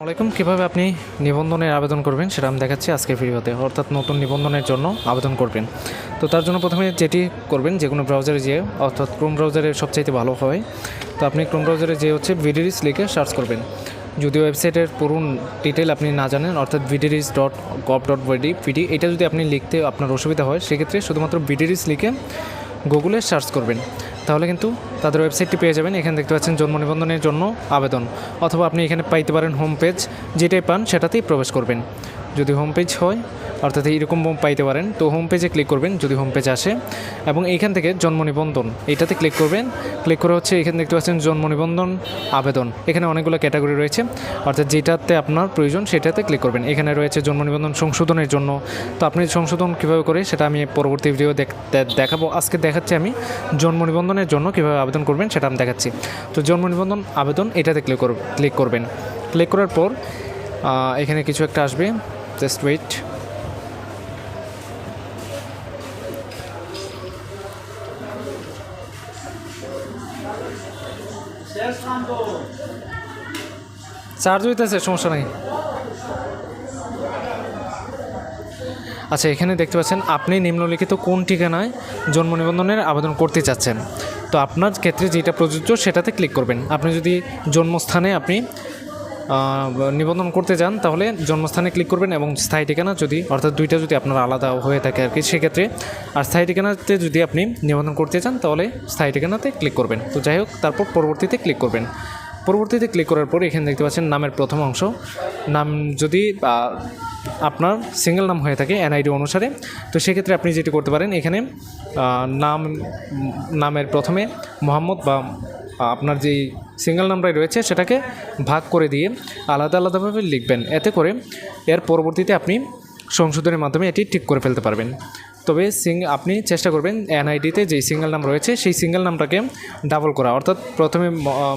আসসালামাইকুম কীভাবে আপনি নিবন্ধনের আবেদন করবেন সেটা আমি দেখাচ্ছি আজকের ভিডিওতে, অর্থাৎ নতুন নিবন্ধনের জন্য আবেদন করবেন। তো তার জন্য প্রথমে যেটি করবেন, যে কোনো ব্রাউজারে যেয়ে, অর্থাৎ ক্রোম ব্রাউজারে সবচাইতে ভালো হয়, তো আপনি ক্রোম ব্রাউজারে যে হচ্ছে ভিডিরিস লিখে সার্চ করবেন। যদি ওয়েবসাইটের পুরো ডিটেল আপনি না জানেন, অর্থাৎ ভিডিরিস ডট গভ ডট ভিডি এটা যদি আপনি লিখতে আপনার অসুবিধা হয়, সেক্ষেত্রে শুধুমাত্র ভিডিরিস লিখে গুগলে সার্চ করবেন। তাহলে কিন্তু তাদের ওয়েবসাইটটি পেয়ে যাবেন। এখানে দেখতে পাচ্ছেন জন্ম নিবন্ধনের জন্য আবেদন। অথবা আপনি এখানে পাইতে পারেন হোম পেজ যেটাই পান সেটাতেই প্রবেশ করবেন। যদি হোম পেজ হয় অর্থাৎ এইরকম পাইতে পারেন। তো হোম পেজে ক্লিক করবেন, যদি হোম পেজ আসে। এবং এইখান থেকে জন্ম নিবন্ধন এইটাতে ক্লিক করবেন। ক্লিক করে হচ্ছে, এখানে দেখতে পাচ্ছেন জন্ম নিবন্ধন, আবেদন। এখানে অনেকগুলো ক্যাটাগরি রয়েছে। অর্থাৎ যেটাতে আপনার প্রয়োজন, সেটাতে ক্লিক করবেন। এখানে রয়েছে জন্ম নিবন্ধন সংশোধনের জন্য। তো আপনি সংশোধন কীভাবে করে, সেটা আমি পরবর্তী ভিডিও দেখ- দেখাবো। আজকে দেখাচ্ছি আমি জন্ম নিবন্ধনের জন্য কীভাবে আবেদন করবেন, সেটা আমি দেখাচ্ছি। তো জন্ম নিবন্ধন, আবেদন, এটাতে ক্লিক ক্লিক করবেন। ক্লিক করার পর এখানে কিছু একটা আসবে। জাস্ট ওয়েট চার্জ হইতেছে, সমস্যা নাই। আচ্ছা এখানে দেখতে পাচ্ছেন, আপনি নিম্নলিখিত কোন ঠিকানায় জন্ম নিবন্ধনের আবেদন করতে চাচ্ছেন? তো আপনার ক্ষেত্রে যেটা প্রযোজ্য, সেটাতে ক্লিক করবেন। আপনি যদি জন্মস্থানে আপনি নিবন্ধন করতে যান তাহলে জন্মস্থানে ক্লিক করবেন এবং স্থায়ী ঠিকানা যদি, অর্থাৎ দুইটা যদি আপনার আলাদা হয়ে থাকে আর কি, সেক্ষেত্রে। আর স্থায়ী ঠিকানাতে যদি আপনি নিবন্ধন করতে চান, তাহলে স্থায়ী ঠিকানাতে ক্লিক করবেন। তো যাই হোক, তারপর পরবর্তীতে ক্লিক করবেন। পরবর্তীতে ক্লিক করার পর এখানে দেখতে পাচ্ছেন নামের প্রথম অংশ। নাম যদি আপনার সিঙ্গেল নাম হয়ে থাকে এনআইডি অনুসারে, তো সেক্ষেত্রে আপনি যেটি করতে পারেন, এখানে নাম, নামের প্রথমে মোহাম্মদ বা আপনার যেই সিঙ্গেল নামটাই রয়েছে সেটাকে ভাগ করে দিয়ে আলাদা আলাদাভাবে লিখবেন। এতে করে এর পরবর্তীতে আপনি সংশোধনের মাধ্যমে এটি ঠিক করে ফেলতে পারবেন। তবে সিং আপনি চেষ্টা করবেন এনআইডিতে যেই সিঙ্গেল নাম রয়েছে সেই সিঙ্গেল নামটাকে ডাবল করা। অর্থাৎ প্রথমে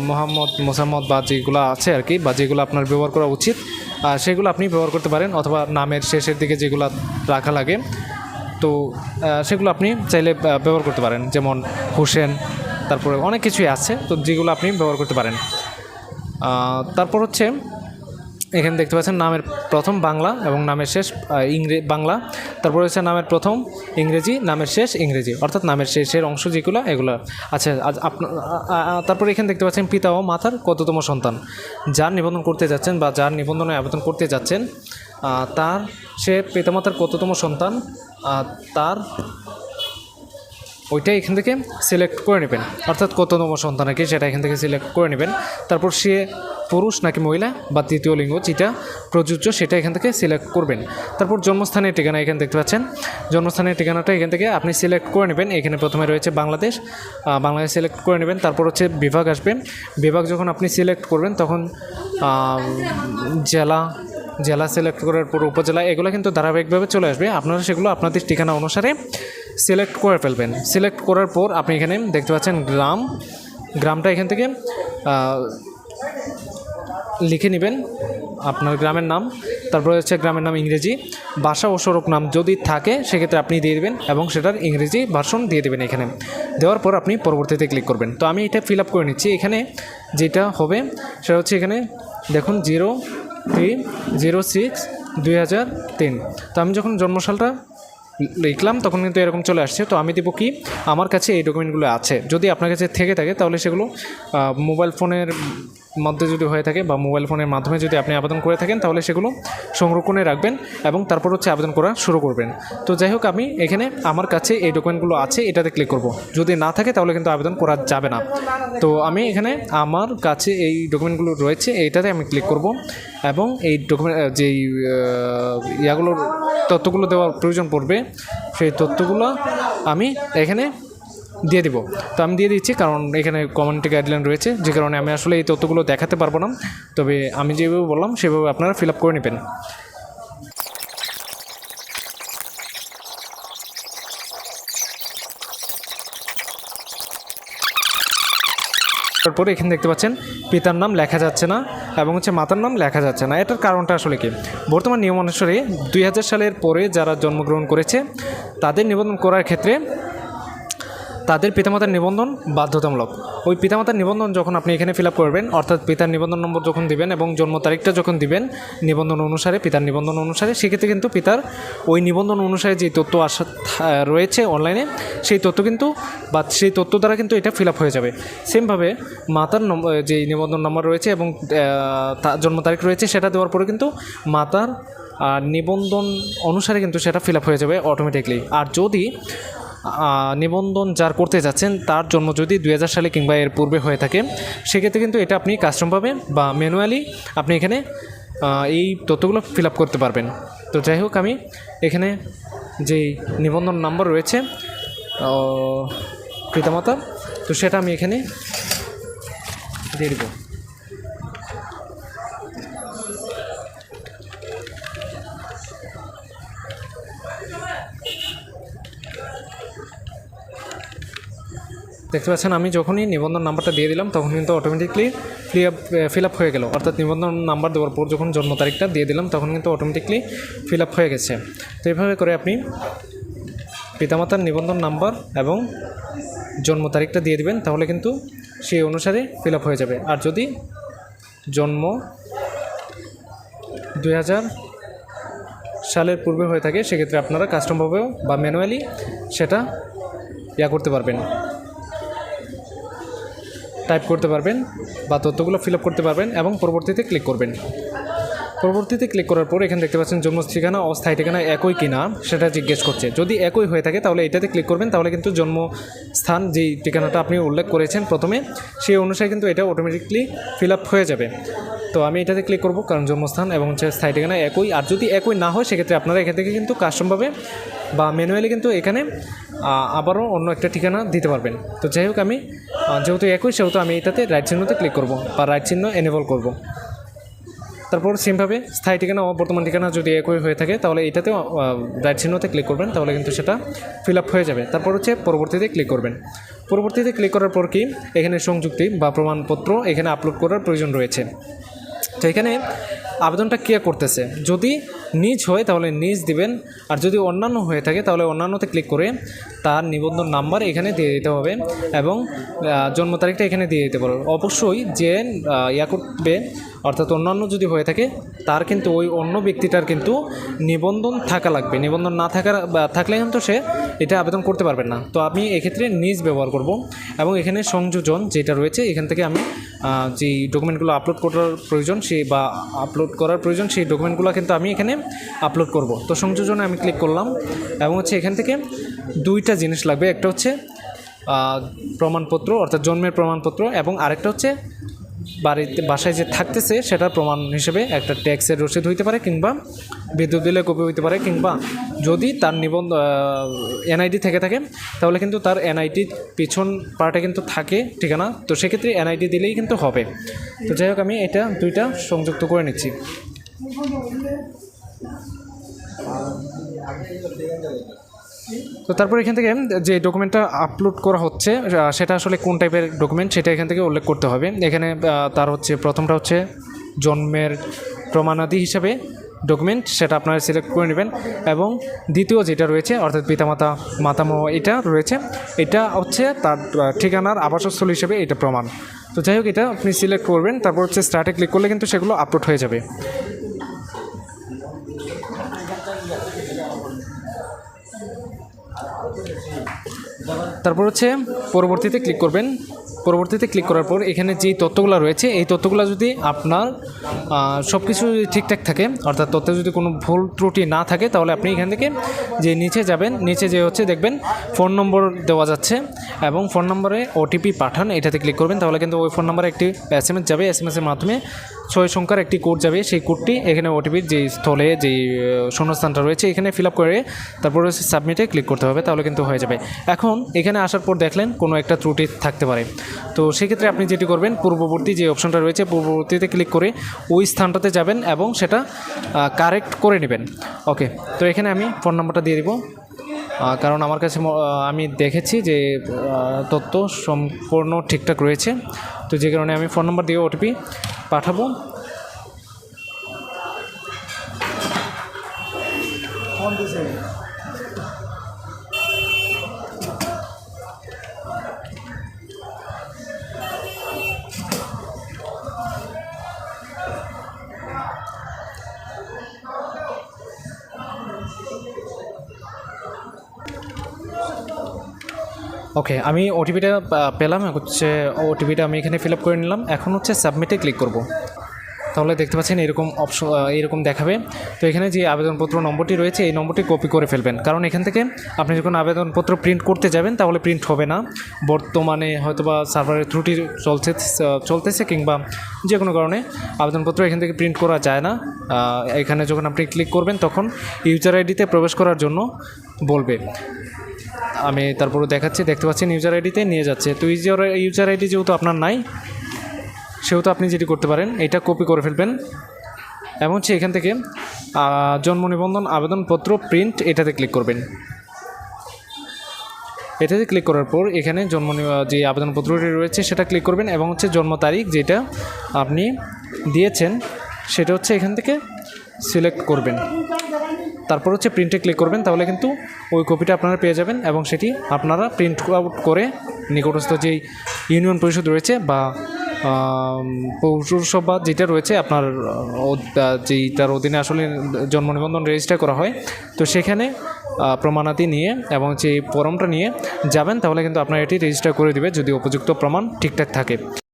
মোহাম্মদ, মোসাম্মদ বা যেগুলো আছে আর কি বা যেগুলো আপনার ব্যবহার করা উচিত সেগুলো আপনি ব্যবহার করতে পারেন অথবা নামের শেষের দিকে যেগুলো রাখা লাগে, তো সেগুলো আপনি চাইলে ব্যবহার করতে পারেন। যেমন হোসেন তারপরে অনেক কিছুই আছে, তো যেগুলো আপনি ব্যবহার করতে পারেন। তারপর হচ্ছে, এখানে দেখতে পাচ্ছেন নামের প্রথম বাংলা এবং নামের শেষ ইংরেজি বাংলা। তারপরে হচ্ছে নামের প্রথম ইংরেজি, নামের শেষ ইংরেজি, অর্থাৎ নামের শেষের অংশ যেগুলো, এগুলো আচ্ছা আপনার তারপরে এখানে দেখতে পাচ্ছেন পিতা ও মাতার কততম সন্তান। যার নিবন্ধন করতে যাচ্ছেন বা যার নিবন্ধনে আবেদন করতে যাচ্ছেন তার সে পিতামাতার কততম সন্তান তার ওইটা এখান থেকে সিলেক্ট করে নেবেন। অর্থাৎ কততম সন্তান আর কি সেটা এখান থেকে সিলেক্ট করে নেবেন। তারপর সে পুরুষ নাকি মহিলা বা তৃতীয় লিঙ্গ যেটা প্রযোজ্য সেটা এখান থেকে সিলেক্ট করবেন। তারপর জন্মস্থানের ঠিকানা এখানে দেখতে পাচ্ছেন। জন্মস্থানের ঠিকানাটা এখান থেকে আপনি সিলেক্ট করে নেবেন। এখানে প্রথমে রয়েছে বাংলাদেশ। বাংলাদেশ সিলেক্ট করে নেবেন। তারপর হচ্ছে বিভাগ আসবে। বিভাগ যখন আপনি সিলেক্ট করবেন তখন জেলা জেলা সিলেক্ট করার পর উপজেলা, এগুলো কিন্তু ধারাবাহিকভাবে চলে আসবে। আপনারা সেগুলো আপনাদের ঠিকানা অনুসারে সিলেক্ট করে ফেলবেন। সিলেক্ট করার পর আপনি এখানে দেখতে পাচ্ছেন গ্রাম। গ্রামটা এখান থেকে লিখে নেবেন আপনার গ্রামের নাম। তারপরে হচ্ছে গ্রামের নাম ইংরেজি। ভাষা ও সড়ক নাম যদি থাকে, সেক্ষেত্রে আপনি দিয়ে দেবেন এবং সেটার ইংরেজি ভার্সন দিয়ে দেবেন এখানে। দেওয়ার পর আপনি পরবর্তীতে ক্লিক করবেন। তো আমি এটা ফিল আপ করে নিচ্ছি। এখানে যেটা হবে, সেটা হচ্ছে এখানে দেখুন জিরো থ্রি জিরো সিক্স দুই হাজার তিন। তো আমি যখন জন্মসালটা লিখলাম, তখন কিন্তু এরকম চলে আসছে। তো আমি দেব কি? আমার কাছে এই ডকুমেন্টগুলো আছে। যদি আপনার কাছে থেকে থাকে, তাহলে সেগুলো মোবাইল ফোনের মধ্যে যদি হয়ে থাকে বা মোবাইল ফোনের মাধ্যমে যদি আপনি আবেদন করে থাকেন, তাহলে সেগুলো সংরক্ষণে রাখবেন এবং তারপর হচ্ছে আবেদন করা শুরু করবেন। তো যাই হোক, আমি এখানে আমার কাছে এই ডকুমেন্টগুলো আছে, এটাতে ক্লিক করব। যদি না থাকে, তাহলে কিন্তু আবেদন করা যাবে না। তো আমি এখানে আমার কাছে এই ডকুমেন্টগুলো রয়েছে, এইটাতে আমি ক্লিক করব এবং এই ডকুমেন্ট যেই ইয়াগুলোর তথ্যগুলো দেওয়ার প্রয়োজন পড়বে, সেই তথ্যগুলো আমি এখানে দিয়ে দিব। তো আমি দিয়ে দিচ্ছি কারণ এখানে কমিউনিটি গাইডলাইন রয়েছে, যে কারণে আমি আসলে এই তথ্যগুলো দেখাতে পারব না। তবে আমি যেভাবে বললাম, সেভাবে আপনারা ফিল আপ করে নেবেন। তারপরে এখানে দেখতে পাচ্ছেন, পিতার নাম লেখা যাচ্ছে না এবং হচ্ছে মাতার নাম লেখা যাচ্ছে না। এটার কারণটা আসলে কি? বর্তমান নিয়ম অনুসারে দুই হাজার সালের পরে যারা জন্মগ্রহণ করেছে, তাদের নিবন্ধন করার ক্ষেত্রে তাদের পিতামাতার নিবন্ধন বাধ্যতামূলক। ওই পিতামাতার নিবন্ধন যখন আপনি এখানে ফিল আপ করবেন, অর্থাৎ পিতার নিবন্ধন নম্বর যখন দিবেন এবং জন্ম তারিখটা যখন দিবেন, নিবন্ধন অনুসারে, পিতার নিবন্ধন অনুসারে, সেক্ষেত্রে কিন্তু পিতার ওই নিবন্ধন অনুসারে যে তথ্য আসা রয়েছে অনলাইনে, সেই তথ্য কিন্তু বা সেই তথ্য দ্বারা কিন্তু এটা ফিল আপ হয়ে যাবে। সেমভাবে মাতার যে নিবন্ধন নম্বর রয়েছে এবং জন্ম তারিখ রয়েছে, সেটা দেওয়ার পরে কিন্তু মাতার আর নিবন্ধন অনুসারে কিন্তু সেটা ফিল আপ হয়ে যাবে অটোমেটিকলি। আর যদি নিবন্ধন যার করতে যাচ্ছেন তার জন্ম যদি দু হাজার সালে কিংবা এর পূর্বে হয়ে থাকে, সেক্ষেত্রে কিন্তু এটা আপনি কাস্টম পাবেন বা ম্যানুয়ালি আপনি এখানে এই তথ্যগুলো ফিল আপ করতে পারবেন। তো যাই হোক, আমি এখানে যেই নিবন্ধন নাম্বার রয়েছে পিতামাতা, তো সেটা আমি এখানে দিয়ে দেবো। দেখতে পাচ্ছেন, আমি যখনই নিবন্ধন নাম্বারটা দিয়ে দিলাম, তখন কিন্তু automatically fill up fill up হয়ে গেল। অর্থাৎ নিবন্ধন নাম্বার দেওয়ার পর যখন জন্ম তারিখটা দিয়ে দিলাম, তখন কিন্তু অটোমেটিকলি ফিল আপ হয়ে গেছে। তো এইভাবে করে আপনি পিতামাতার নিবন্ধন নাম্বার এবং জন্ম তারিখটা দিয়ে দিবেন, তাহলে কিন্তু সেই অনুসারে ফিল আপ হয়ে যাবে। আর যদি জন্ম দুই হাজার সালের পূর্বে হয়ে থাকে, সেক্ষেত্রে আপনারা কাস্টমভাবেও বা ম্যানুয়ালি সেটা ইয়া করতে পারবেন। টাইপ করতে পারবেন বা তথ্যগুলো ফিল করতে পারবেন এবং পরবর্তীতে ক্লিক করবেন। পরবর্তীতে ক্লিক করার পর এখানে দেখতে পাচ্ছেন জন্ম ঠিকানা, অস্থায়ী ঠিকানা একই কিনা, সেটা জিজ্ঞেস করছে। যদি একই হয়ে থাকে, তাহলে এটাতে ক্লিক করবেন, তাহলে কিন্তু জন্মস্থান যেই ঠিকানাটা আপনি উল্লেখ করেছেন প্রথমে, সেই অনুসারে কিন্তু এটা অটোমেটিকলি ফিল আপ হয়ে যাবে। তো আমি এটাতে ক্লিক করব, কারণ জন্মস্থান এবং হচ্ছে স্থায়ী ঠিকানা একই, আর যদি একই না হয়, সেক্ষেত্রে আপনারা এখান থেকে কিন্তু কাস্টমভাবে বা ম্যানুয়ালি কিন্তু এখানে আবারও অন্য একটা ঠিকানা দিতে পারবেন। তো যাই হোক আমি যেহেতু একই, সেহেতু আমি এটাতে রাইট চিহ্নতে ক্লিক করব বা রাইট চিহ্ন এনেবল করব। তারপর সেমভাবে স্থায়ী ঠিকানা বর্তমান ঠিকানা যদি একই হয়ে থাকে, তাহলে এটাতেও রাইট চিহ্নতে ক্লিক করবেন, তাহলে কিন্তু সেটা ফিল আপ হয়ে যাবে। তারপর হচ্ছে পরবর্তীতে ক্লিক করবেন। পরবর্তীতে ক্লিক করার পর কি? এখানে সংযুক্তি বা প্রমাণপত্র এখানে আপলোড করার প্রয়োজন রয়েছে। তো এখানে আবেদনটা কে করতেছে? যদি নিজ হয়, তাহলে নিজ দিবেন। আর যদি অন্যান্য হয়ে থাকে, তাহলে অন্যান্যতে ক্লিক করে তার নিবন্ধন নাম্বার এখানে দিয়ে দিতে হবে এবং জন্ম তারিখটা এখানে দিয়ে দিতে পারবে অবশ্যই যে ইয়া করবে, অর্থাৎ অন্যান্য যদি হয়ে থাকে, তার কিন্তু ওই অন্য ব্যক্তিটার কিন্তু নিবন্ধন থাকা লাগবে। নিবন্ধন না থাকার থাকলে কিন্তু সে এটা আবেদন করতে পারবেন না। তো আমি এক্ষেত্রে নিজ ব্যবহার করব এবং এখানে সংযোজন যেটা রয়েছে, এখান থেকে আমি যেই ডকুমেন্টগুলো আপলোড করার প্রয়োজন সে বা আপলোড করার প্রয়োজন সেই ডকুমেন্টগুলো কিন্তু আমি এখানে আপলোড করব। তো সংযোজনে আমি ক্লিক করলাম এবং হচ্ছে এখান থেকে দুইটা জিনিস লাগবে। একটা হচ্ছে প্রমাণপত্র অর্থাৎ জন্মের প্রমাণপত্র এবং আরেকটা হচ্ছে বাড়িতে, বাসায় যে থাকতেছে, সেটার প্রমাণ হিসেবে একটা ট্যাক্সের রসিদ হইতে পারে কিংবা বিদ্যুৎ বিলের কপি হইতে পারে কিংবা যদি তার নিবন্ধ এনআইডি থেকে থাকে, তাহলে কিন্তু তার এনআইডির পিছন পার্টে কিন্তু থাকে, ঠিকানা। তো সেক্ষেত্রে এনআইডি দিলেই কিন্তু হবে। তো যাই হোক, আমি এটা দুইটা সংযুক্ত করে নিচ্ছি। তো তারপর এখান থেকে যে ডকুমেন্টটা আপলোড করা হচ্ছে সেটা আসলে কোন টাইপের ডকুমেন্ট সেটা এখান থেকে উল্লেখ করতে হবে। এখানে তার হচ্ছে প্রথমটা হচ্ছে জন্মের প্রমাণাদি হিসাবে ডকুমেন্ট সেটা আপনারা সিলেক্ট করে নেবেন। এবং দ্বিতীয় যেটা রয়েছে, অর্থাৎ পিতামাতা, মাতামহ, এটা রয়েছে। এটা হচ্ছে তার ঠিকানার আবাসস্থল হিসেবে এটা প্রমাণ। তো যাই হোক, এটা আপনি সিলেক্ট করবেন, তারপর হচ্ছে স্টার্টে ক্লিক করলে কিন্তু সেগুলো আপলোড হয়ে যাবে। তারপর হচ্ছে পরবর্তীতে ক্লিক করবেন। পরবর্তীতে ক্লিক করার পর এখানে যেই তথ্যগুলো রয়েছে, এই তথ্যগুলো যদি আপনার সব কিছু ঠিকঠাক থাকে, অর্থাৎ তথ্যে যদি কোনো ভুল ত্রুটি না থাকে, তাহলে আপনি এখান থেকে যে নিচে যাবেন, নিচে যে হচ্ছে দেখবেন ফোন নম্বর দেওয়া যাচ্ছে এবং ফোন নম্বরে ওটিপি পাঠান, এটাতে ক্লিক করবেন। তাহলে কিন্তু ওই ফোন নম্বরে একটি এস যাবে। এস এসের মাধ্যমে ছয় সংখ্যার একটি কোড যাবে সেই কোডটি এখানে ওটিপির যে স্থলে আহ, শূন্যস্থানটা রয়েছে এখানে ফিল আপ করে তারপর সাবমিটে ক্লিক করতে হবে তাহলে কিন্তু হয়ে যাবে। এখন এখানে আসার পর দেখলেন কোনো একটা ত্রুটি থাকতে পারে। তো সেক্ষেত্রে আপনি যেটি করবেন পূর্ববর্তী যে অপশনটা রয়েছে পূর্ববর্তীতে ক্লিক করে ওই স্থানটাতে যাবেন এবং সেটা কারেক্ট করে নেবেন। ওকে তো এখানে আমি ফোন নাম্বারটা দিয়ে দিব। কারণ আমার কাছে আমি দেখেছি যে তথ্য সম্পূর্ণ ঠিকঠাক রয়েছে। তো যে কারণে আমি ফোন নাম্বার দিয়ে ওটিপি পাঠাবো। ওকে আমি ওটিপিটা পেলাম, হচ্ছে ওটিপিটা আমি এখানে ফিল আপ করে নিলাম। এখন হচ্ছে সাবমিটে ক্লিক করব। তাহলে দেখতে পাচ্ছেন এরকম অপশন এরকম দেখাবে। তো এখানে যে আবেদনপত্র নম্বরটি রয়েছে, এই নম্বরটি কপি করে ফেলবেন। কারণ এখান থেকে আপনি যখন আবেদনপত্র প্রিন্ট করতে যাবেন, তাহলে প্রিন্ট হবে না। বর্তমানে হয়তোবা সার্ভারের ত্রুটি চলছে চলতেছে কিংবা যে কোনো কারণে আবেদনপত্র এখান থেকে প্রিন্ট করা যায় না। এখানে যখন আপনি ক্লিক করবেন, তখন ইউজার আইডিতে প্রবেশ করার জন্য বলবে। আমি তারপরে দেখাচ্ছি, দেখতে পাচ্ছেন ইউজার আইডিতে নিয়ে যাচ্ছে। তো ইউজার ইউজার আইডি যেহেতু আপনার নাই, সেহেতু আপনি যেটি করতে পারেন, এটা কপি করে ফেলবেন। এবং হচ্ছে এখান থেকে জন্ম নিবন্ধন, আবেদনপত্র প্রিন্ট এটাতে ক্লিক করবেন। এটাতে ক্লিক করার পর এখানে জন্ম যে আবেদনপত্রটি রয়েছে, সেটা ক্লিক করবেন এবং হচ্ছে জন্ম তারিখ যেটা আপনি দিয়েছেন, সেটা হচ্ছে এখান থেকে সিলেক্ট করবেন। তারপর হচ্ছে প্রিন্টে ক্লিক করবেন তাহলে কিন্তু ওই কপিটা আপনারা পেয়ে যাবেন এবং সেটি আপনারা প্রিন্ট আউট করে নিকটস্থ যেই ইউনিয়ন পরিষদ রয়েছে বা পৌরসভা যেটা রয়েছে আপনার যেইটার অধীনে আসলে জন্ম নিবন্ধন রেজিস্টার করা হয় তো সেখানে আহ, প্রমাণাদি নিয়ে এবং যে ফর্মটা নিয়ে যাবেন তাহলে কিন্তু আপনার এটি রেজিস্টার করে দিবে যদি উপযুক্ত প্রমাণ ঠিকঠাক থাকে।